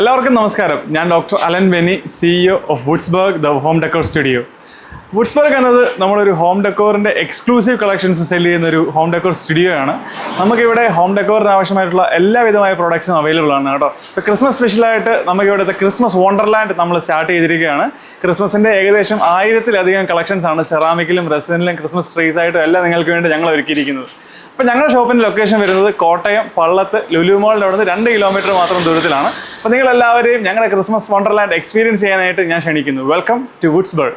എല്ലാവർക്കും നമസ്കാരം. ഞാൻ doctor Alan Benny CEO of Woodsburg the home decor studio Woodsburg എന്നത് നമ്മളൊരു ഹോം ഡെക്കോറിന്റെ എക്സ്ക്ലൂസീവ് കളക്ഷൻസ് സെൽ ചെയ്യുന്ന ഒരു ഹോം ഡെക്കോർ സ്റ്റുഡിയോ ആണ്. നമുക്കിവിടെ ഹോം ഡെക്കോറിന് ആവശ്യമായിട്ടുള്ള എല്ലാവിധമായ പ്രോഡക്ട്സും അവൈലബിൾ ആണ് കേട്ടോ. ഇപ്പോൾ ക്രിസ്മസ് സ്പെഷ്യലായിട്ട് നമുക്ക് ഇവിടുത്തെ ക്രിസ്മസ് വണ്ടർലാൻഡ് നമ്മൾ സ്റ്റാർട്ട് ചെയ്തിരിക്കുകയാണ്. ക്രിസ്മസിന്റെ ഏകദേശം ആയിരത്തിലധികം കളക്ഷൻസ് ആണ് സെറാമിക്കിലും റെസിനിലും ക്രിസ്മസ് ട്രീസ് ആയിട്ടും എല്ലാം നിങ്ങൾക്ക് വേണ്ടി ഞങ്ങൾ ഒരുക്കിയിരിക്കുന്നത്. അപ്പോൾ ഞങ്ങളുടെ ഷോപ്പിന്റെ ലൊക്കേഷൻ വരുന്നത് കോട്ടയം പള്ളത്ത് ലുലു മോളിന്റെ അവിടുന്ന് രണ്ട് കിലോമീറ്റർ മാത്രം ദൂരത്തിലാണ്. അപ്പോൾ നിങ്ങൾ എല്ലാവരെയും ഞങ്ങളുടെ ക്രിസ്മസ് വണ്ടർലാൻഡ് എക്സ്പീരിയൻസ് ചെയ്യാനായിട്ട് ഞാൻ ക്ഷണിക്കുന്നു. വെൽക്കം ടു വുഡ്സ്ബർഗ്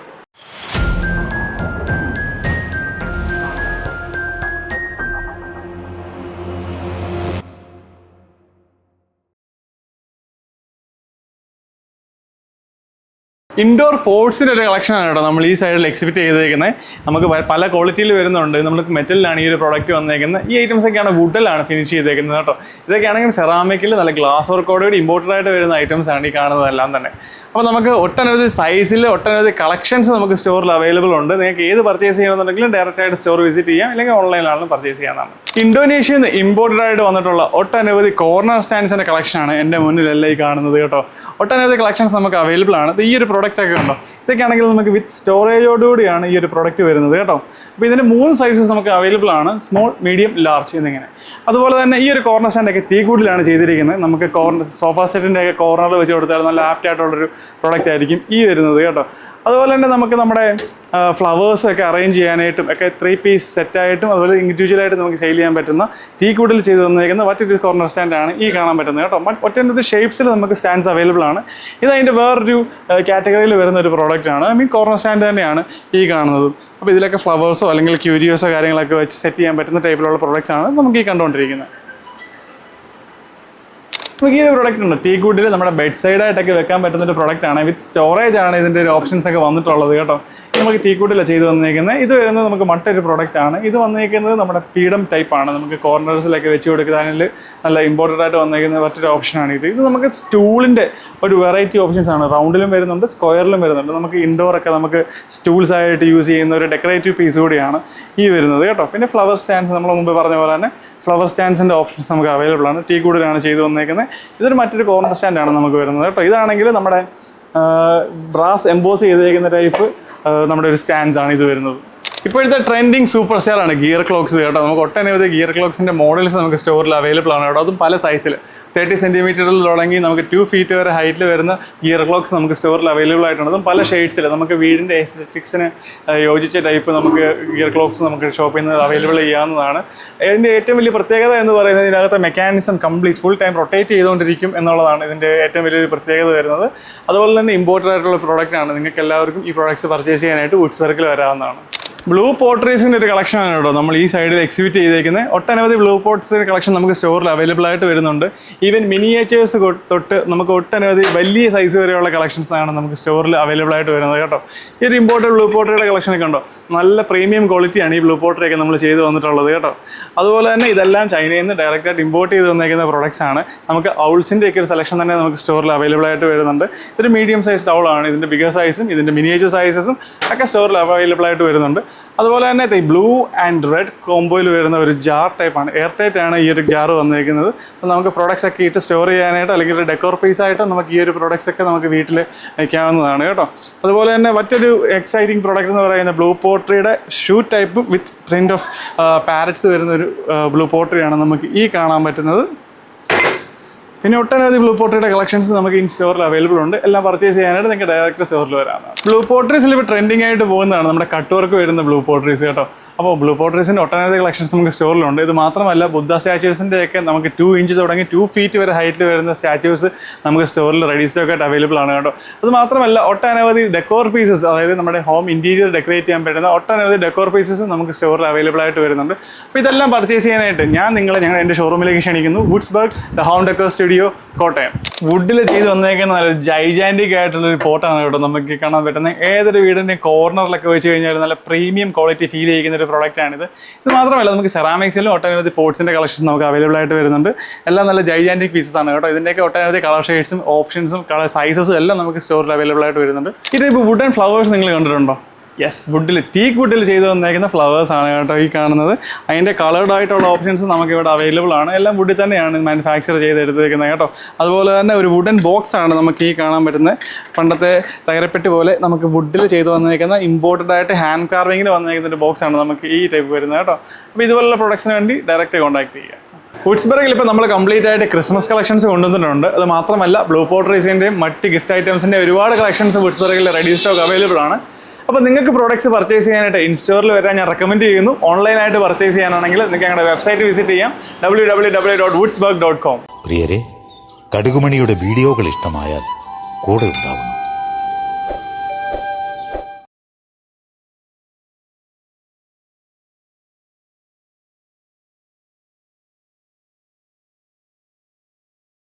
ഇൻഡോർ പോർട്സിന്റെ ഒരു കളക്ഷനാണ് കേട്ടോ നമ്മൾ ഈ സൈഡിൽ എക്സിബിറ്റ് ചെയ്തേക്കുന്നത് നമുക്ക് പല ക്വാളിറ്റിയിൽ വരുന്നുണ്ട്. നമ്മൾ മെറ്റലിലാണ് ഈ ഒരു പ്രോഡക്റ്റ് വന്നേക്കുന്നത് ഈ ഐറ്റംസ് ഒക്കെയാണ് വുഡിലാണ് ഫിനിഷ് ചെയ്തേക്കുന്നത് കേട്ടോ. ഇതൊക്കെ ആണെങ്കിൽ സെറാമിക്കിൽ നല്ല ഗ്ലാസ് വർക്കോടുകൂടി ഇമ്പോർട്ടന്റ് ആയിട്ട് വരുന്ന ഐറ്റംസ് ആണ് ഈ കാണുന്നതെല്ലാം തന്നെ. അപ്പോൾ നമുക്ക് ഒട്ടനവധി സൈസിൽ ഒട്ടനവധി കളക്ഷൻസ് നമുക്ക് സ്റ്റോറിൽ അവൈലബിൾ ഉണ്ട്. നിങ്ങൾക്ക് ഏത് പർച്ചേസ് ചെയ്യണമെന്നുണ്ടെങ്കിലും ഡയറക്റ്റായിട്ട് സ്റ്റോർ വിസിറ്റ് ചെയ്യാം. അല്ലെങ്കിൽ ഓൺലൈനിലാണ് പർച്ചേസ് ചെയ്യാവുന്നതാണ്. ഇന്തോനേഷ്യയിൽ നിന്ന് ഇമ്പോർട്ടഡ് ആയിട്ട് വന്നിട്ടുള്ള ഒട്ടനവധി കോർണർ സ്റ്റാൻഡ്സിന്റെ കളക്ഷനാണ് എന്റെ മുന്നിലല്ല ഈ കാണുന്നത് കേട്ടോ. ഒട്ടനവധി കളക്ഷൻസ് നമുക്ക് അവൈലബിൾ ആണ്. ഈ ഒരു പ്രോഡക്റ്റ് ഒക്കെ ഉണ്ടോ ഇതൊക്കെ ആണെങ്കിൽ നമുക്ക് വിത്ത് സ്റ്റോറേജോടുകൂടിയാണ് ഈ ഒരു പ്രോഡക്റ്റ് വരുന്നത് കേട്ടോ. അപ്പോൾ ഇതിന്റെ മൂന്ന് സൈസസ് നമുക്ക് അവൈലബിൾ ആണ്. സ്മോൾ മീഡിയം ലാർജ് എന്നിങ്ങനെ. അതുപോലെ തന്നെ ഈ ഒരു കോർണർ സ്റ്റാൻഡൊക്കെ ടീ കൂടിലാണ് ചെയ്തിരിക്കുന്നത്. നമുക്ക് കോർണർ സോഫ സെറ്റിന്റെ ഒക്കെ കോർണറിൽ വെച്ച് കൊടുത്താൽ നല്ല ആപ്റ്റ് ആയിട്ടുള്ളൊരു പ്രോഡക്റ്റ് ആയിരിക്കും ഈ വരുന്നത് കേട്ടോ. അതുപോലെ തന്നെ നമുക്ക് നമ്മുടെ ഫ്ലവേഴ്സ് ഒക്കെ അറേഞ്ച് ചെയ്യാനായിട്ടും ഒക്കെ ത്രീ പീസ് സെറ്റായിട്ടും അതുപോലെ ഇൻഡിവിജ്വലായിട്ട് നമുക്ക് സെയിൽ ചെയ്യാൻ പറ്റുന്ന ടീ കൂടിൽ ചെയ്ത് തന്നേക്കുന്ന മറ്റൊരു കോർണർ സ്റ്റാൻഡാണ് ഈ കാണാൻ പറ്റുന്നത് കേട്ടോ. ഒറ്റനവധി ഷേപ്സിൽ നമുക്ക് സ്റ്റാൻഡ്സ് അവൈലബിൾ ആണ്. ഇത് അതിന്റെ വേറൊരു കാറ്റഗറിയിൽ വരുന്ന ഒരു പ്രോഡക്റ്റ് ആണ്. ഐ മീൻ കോർണർ സ്റ്റാൻഡ് തന്നെയാണ് ഈ കാണുന്നത്. അപ്പോൾ ഇതിലൊക്കെ ഫ്ലവേഴ്സോ അല്ലെങ്കിൽ ക്യൂരിയോസോ കാര്യങ്ങളൊക്കെ വെച്ച് സെറ്റ് ചെയ്യാൻ പറ്റുന്ന ടൈപ്പിലുള്ള പ്രോഡക്റ്റ്സ് ആണ് നമുക്ക് ഈ കണ്ടുകൊണ്ടിരിക്കുന്നത്. നമുക്ക് ഈ ഒരു പ്രോഡക്റ്റ് ഉണ്ട്. ടീ കൂട്ടിൽ നമ്മുടെ ബെഡ് സൈഡായിട്ടൊക്കെ വെക്കാൻ പറ്റുന്ന ഒരു പ്രോഡക്റ്റ് ആണ്. വിത്ത് സ്റ്റോറേജ് ആണ് ഇതിന്റെ ഒരു ഓപ്ഷൻസ് ഒക്കെ വന്നിട്ടുള്ളത് കേട്ടോ. നമുക്ക് ടീ ചെയ്തു വന്നിരിക്കുന്നത് ഇത് വരുന്നത് നമുക്ക് മറ്റൊരു പ്രോഡക്റ്റ് ആണ്. ഇത് വന്നിരിക്കുന്നത് നമ്മുടെ പീഡം ടൈപ്പ് ആണ്. നമുക്ക് കോർണേഴ്സിലൊക്കെ വെച്ച് കൊടുക്കുന്നതിൽ നല്ല ഇമ്പോർട്ടന്റ് ആയിട്ട് വന്നിരിക്കുന്ന മറ്റൊരു ഓപ്ഷനാണ് ഇത്. ഇത് നമുക്ക് സ്റ്റൂളിന്റെ ഒരു വെറൈറ്റി ഓപ്ഷൻസ് ആണ്. റൗണ്ടിലും വരുന്നുണ്ട് സ്ക്വയറിലും വരുന്നുണ്ട്. നമുക്ക് ഇൻഡോർ ഒക്കെ നമുക്ക് സ്റ്റൂൾസ് ആയിട്ട് യൂസ് ചെയ്യുന്ന ഒരു ഡെക്കറേറ്റീവ് പീസ് കൂടിയാണ് ഈ വരുന്നത് കേട്ടോ. പിന്നെ ഫ്ലവർ സ്റ്റാൻഡ്സ് നമ്മൾ മുമ്പ് പറഞ്ഞ പോലെ തന്നെ ഫ്ലവർ സ്റ്റാൻഡ്സിന്റെ ഓപ്ഷൻസ് നമുക്ക് അവൈലബിൾ ആണ്. ടീ കൂടുതലാണ് ചെയ്ത് വന്നേക്കുന്നത് ഇതൊരു മറ്റൊരു കോർണർ സ്റ്റാൻഡാണ് നമുക്ക് വരുന്നത് കേട്ടോ. ഇതാണെങ്കിൽ നമ്മുടെ ബ്രാസ് എംബോസ് ചെയ്തേക്കുന്ന ടൈപ്പ് നമ്മുടെ ഒരു ആണ് ഇത് വരുന്നത്. ഇപ്പോഴത്തെ ട്രെൻഡിങ് സൂപ്പർ സ്റ്റാർ ആണ് ഗിയർ ക്ലോക്സ് കേട്ടോ. നമുക്ക് ഒട്ടനവധി ഗിയർ ക്ലോക്സിന്റെ മോഡൽസ് നമുക്ക് സ്റ്റോറിൽ അവൈലബിൾ ആണ് കേട്ടോ. അതും പല സൈസിൽ തേർട്ടി സെന്റിമീറ്ററിൽ തുടങ്ങി നമുക്ക് ടു ഫീറ്റ് വരെ ഹൈറ്റിൽ വരുന്ന ഗിയർ ക്ലോക്സ് നമുക്ക് സ്റ്റോറിൽ അവൈലബിൾ ആയിട്ടുണ്ട്. അതും പല ഷെയ്ഡ്സിൽ നമുക്ക് വീടിന്റെ എസ്റ്റിക്സിന് യോജിച്ച ടൈപ്പ് നമുക്ക് ഗിയർ ക്ലോക്സ് നമുക്ക് ഷോപ്പിൽ നിന്ന് അവൈലബിൾ ചെയ്യാവുന്നതാണ്. ഇതിന്റെ ഏറ്റവും വലിയ പ്രത്യേകത എന്ന് പറയുന്നത് ഇതിനകത്തെ mechanism complete full time rotate ചെയ്തുകൊണ്ടിരിക്കും എന്നുള്ളതാണ് ഇതിന്റെ ഏറ്റവും വലിയൊരു പ്രത്യേകത വരുന്നത്. അതുപോലെ തന്നെ ഇമ്പോർട്ടന്റ് ആയിട്ടുള്ള പ്രോഡക്റ്റാണ് നിങ്ങൾക്ക് എല്ലാവർക്കും ഈ പ്രോഡക്റ്റ്സ് പർച്ചേസ് ചെയ്യാനായിട്ട് വുഡ്സ് വർക്കിൽ വരാവുന്നതാണ്. ബ്ലൂ പോട്രീസിന്റെ ഒരു കളക്ഷനാണ് കേട്ടോ. നമ്മൾ ഈ സൈഡിൽ എക്സിബിറ്റ് ചെയ്തേക്കുന്നത് ഒട്ടനവധി ബ്ലൂ പോട്ട്സിന്റെ കളക്ഷൻ നമുക്ക് സ്റ്റോറിൽ അവൈലബിൾ ആയിട്ട് വരുന്നുണ്ട്. ഈവൻ മിനിയേച്ചേഴ്സ് തൊട്ട് നമുക്ക് ഒട്ടനവധി വലിയ സൈസ് വരെയുള്ള കളക്ഷൻസ് ആണ് നമുക്ക് സ്റ്റോറിൽ അവൈലബിൾ ആയിട്ട് വരുന്നത് കേട്ടോ. ഈ ഒരു ഇമ്പോർട്ടഡ് ബ്ലൂ പോട്ടറിയുടെ കളക്ഷനൊക്കെ ഉണ്ടോ? നല്ല പ്രീമിയം ക്വാളിറ്റിയാണ് ഈ ബ്ലൂ പോട്ടറൊക്കെ നമ്മൾ ചെയ്ത് വന്നിട്ടുള്ളത് കേട്ടോ. അതുപോലെ തന്നെ ഇതെല്ലാം ചൈനയിൽ നിന്ന് ഡയറക്റ്റായിട്ട് ഇമ്പോർട്ട് ചെയ്ത് വന്നേക്കുന്ന പ്രൊഡക്ട്സ് ആണ്. നമുക്ക് ഔൾസിന്റെ ഒക്കെ ഒരു സെലക്ഷൻ തന്നെ നമുക്ക് സ്റ്റോറിൽ അവൈലബിൾ ആയിട്ട് വരുന്നുണ്ട്. ഇതൊരു മീഡിയം സൈസ് ടൗളാണ് ഇതിന്റെ ബിഗർ സൈസും ഇതിന്റെ മിനിയേച്ചർ സൈസസും ഒക്കെ സ്റ്റോറിൽ അവൈലബിൾ ആയിട്ട് വരുന്നുണ്ട്. അതുപോലെ തന്നെ ഈ ബ്ലൂ ആൻഡ് റെഡ് കോംബോയിൽ വരുന്ന ഒരു ജാർ ടൈപ്പാണ് എയർ ടൈറ്റ് ആണ് ഈ ഒരു ജാർ വന്നിരിക്കുന്നത് അപ്പോൾ നമുക്ക് പ്രോഡക്റ്റ്സ് ഒക്കെ ഇട്ട് സ്റ്റോർ ചെയ്യാനായിട്ട് അല്ലെങ്കിൽ ഒരു ഡെക്കോർ പീസ് ആയിട്ട് നമുക്ക് ഈ ഒരു പ്രോഡക്റ്റ്സ് ഒക്കെ നമുക്ക് വീട്ടിൽ വയ്ക്കാവുന്നതാണ് കേട്ടോ. അതുപോലെ തന്നെ മറ്റൊരു എക്സൈറ്റിംഗ് പ്രോഡക്റ്റ് എന്ന് പറയുന്ന blue പോട്ടറിയുടെ shoe type with print of parrots വരുന്ന ഒരു ബ്ലൂ പോട്ടറിയാണ് നമുക്ക് ഈ കാണാൻ പറ്റുന്നത്. പിന്നെ ഒട്ടനവധി ബ്ലൂ പോട്ടറിയുടെ കളക്ഷൻസ് നമുക്ക് ഇൻ സ്റ്റോറിൽ അവൈലബിൾ ഉണ്ട്. എല്ലാം പർച്ചേസ് ചെയ്യാനായിട്ട് നിങ്ങൾക്ക് ഡയറക്റ്റ് സ്റ്റോറിൽ വരാം. ബ്ലൂ പോട്ടറീസിൽ ഇപ്പോൾ ട്രെൻഡിങ് ആയിട്ട് പോകുന്നതാണ് നമ്മുടെ കട്ട് വർക്ക് വരുന്ന ബ്ലൂ പോട്ടറീസ് കേട്ടോ. അപ്പോൾ ബ്ലൂ പോട്ടറീസിന്റെ ഒട്ടനവധി കളക്ഷൻസ് നമുക്ക് സ്റ്റോറിലുണ്ട്. ഇത് മാത്രമല്ല ബുദ്ധ സ്റ്റാച്യൂസിന്റെ ഒക്കെ നമുക്ക് ടു ഇഞ്ച് തുടങ്ങി ടു ഫീറ്റ് വരെ ഹൈറ്റിൽ വരുന്ന സ്റ്റാച്യൂസ് നമുക്ക് സ്റ്റോറിൽ റെഡി സ്റ്റോക്ക് ആയിട്ട് അവൈലബിൾ ആണ് കേട്ടോ. അത് മാത്രമല്ല ഒട്ടനവധി ഡെക്കോർ പീസസ് അതായത് നമ്മുടെ ഹോം ഇന്റീരിയർ ഡെക്കറേറ്റ് ചെയ്യാൻ പറ്റുന്ന ഒട്ടനവധി ഡെക്കോർ പീസസ് നമുക്ക് സ്റ്റോറിൽ അവൈലബിൾ ആയിട്ട് വരുന്നുണ്ട്. അപ്പോൾ ഇതെല്ലാം പർച്ചേസ് ചെയ്യാനായിട്ട് ഞാൻ നിങ്ങളെ ഞങ്ങൾ എന്റെ ഷോറൂമിലേക്ക് ക്ഷണിക്കുന്നു. Woodsburg the home decor studio Kottayam വുഡിൽ ചെയ്ത് വന്നേക്കുന്ന നല്ല ജൈജാന്റിക് ആയിട്ടുള്ള ഒരു ഫോട്ടാണ് കേട്ടോ നമുക്ക് കാണാൻ പറ്റുന്നത് ഏതൊരു വീടിന്റെ കോർണറിലൊക്കെ വെച്ച് കഴിഞ്ഞാൽ നല്ല പ്രീമിയം ക്വാളിറ്റി ഫീൽ ചെയ്യുന്ന ഒരു പ്രോഡക്റ്റ് ആണിത്. ഇത് മാത്രമല്ല നമുക്ക് സെറാമിക്സിലും ഒട്ടനവധി പോട്ട്സിന്റെ കളക്ഷൻസ് നമുക്ക് അവൈലബിൾ ആയിട്ട് വരുന്നുണ്ട്. എല്ലാം നല്ല ജൈജാന്റിക് പീസസ് ആണ് കേട്ടോ. ഇതിന്റെയൊക്കെ ഒട്ടനവധി കളർ ഷെയ്ഡ്സും ഓപ്ഷൻസും കളർ സൈസസും എല്ലാം നമുക്ക് സ്റ്റോറിൽ അവൈലബിൾ ആയിട്ട് വരുന്നുണ്ട്. ഈ ടൈപ്പ് വുഡ് ആൻഡ് ഫ്ലവേഴ്സ് നിങ്ങൾ കണ്ടിട്ടുണ്ടോ? യെസ് വുഡിൽ ടീക്ക് വുഡിൽ ചെയ്ത് വന്നേക്കുന്ന ഫ്ലവേഴ്സ് ആണ് കേട്ടോ ഈ കാണുന്നത്. അതിന്റെ കളേർഡ് ആയിട്ടുള്ള ഓപ്ഷൻസ് നമുക്ക് ഇവിടെ അവൈലബിൾ ആണ്. എല്ലാം വുഡിൽ തന്നെയാണ് മാനുഫാക്ചർ ചെയ്തെടുത്തേക്കുന്നത് കേട്ടോ. അതുപോലെ തന്നെ ഒരു വുഡൻ ബോക്സ് ആണ് നമുക്ക് ഈ കാണാൻ പറ്റുന്നത്. പണ്ടത്തെ തകരപ്പെട്ടി പോലെ നമുക്ക് വുഡിൽ ചെയ്തു വന്നേക്കുന്ന ഇമ്പോർട്ടഡ് ആയിട്ട് ഹാൻഡ് കാർവിങ്ങിൽ വന്നേക്കുന്ന ഒരു ബോക്സ് ആണ് നമുക്ക് ഈ ടൈപ്പ് വരുന്നത് കേട്ടോ. അപ്പോൾ ഇതുപോലുള്ള പ്രൊഡക്ട്സിന് വേണ്ടി ഡയറക്റ്റ് കോൺടാക്ട് ചെയ്യുക. വുഡ്സ്ബർഗിൽ ഇപ്പോൾ നമ്മൾ കംപ്ലീറ്റ് ആയിട്ട് ക്രിസ്മസ് കളക്ഷൻസ് കൊണ്ടുവന്നിട്ടുണ്ട്. അത് മാത്രമല്ല ബ്ലൂ പോട്ടറീസിന്റെയും മറ്റ് ഗിഫ്റ്റ് ഐറ്റംസിന്റെ ഒരുപാട് കളക്ഷൻസ് വുഡ്സ്ബർഗിൽ റെഡി സ്റ്റോക്ക് അവൈലബിൾ ആണ്. അപ്പോൾ നിങ്ങൾക്ക് പ്രോഡക്ട്സ് പർച്ചേസ് ചെയ്യാനായിട്ട് ഇൻസ്റ്റോറിൽ വരാൻ ഞാൻ റെക്കമെൻഡ് ചെയ്യുന്നു. ഓൺലൈനായിട്ട് പർച്ചേസ് ചെയ്യാനാണെങ്കിൽ നിങ്ങൾക്ക് ഞങ്ങളുടെ വെബ്സൈറ്റ് വിസിറ്റ് ചെയ്യാം. W W W dot Woodsburg dot com പ്രിയരെ കടുകുമണിയുടെ വീഡിയോകൾ ഇഷ്ടമായാൽ കൂടെ ഉണ്ടാവുന്നു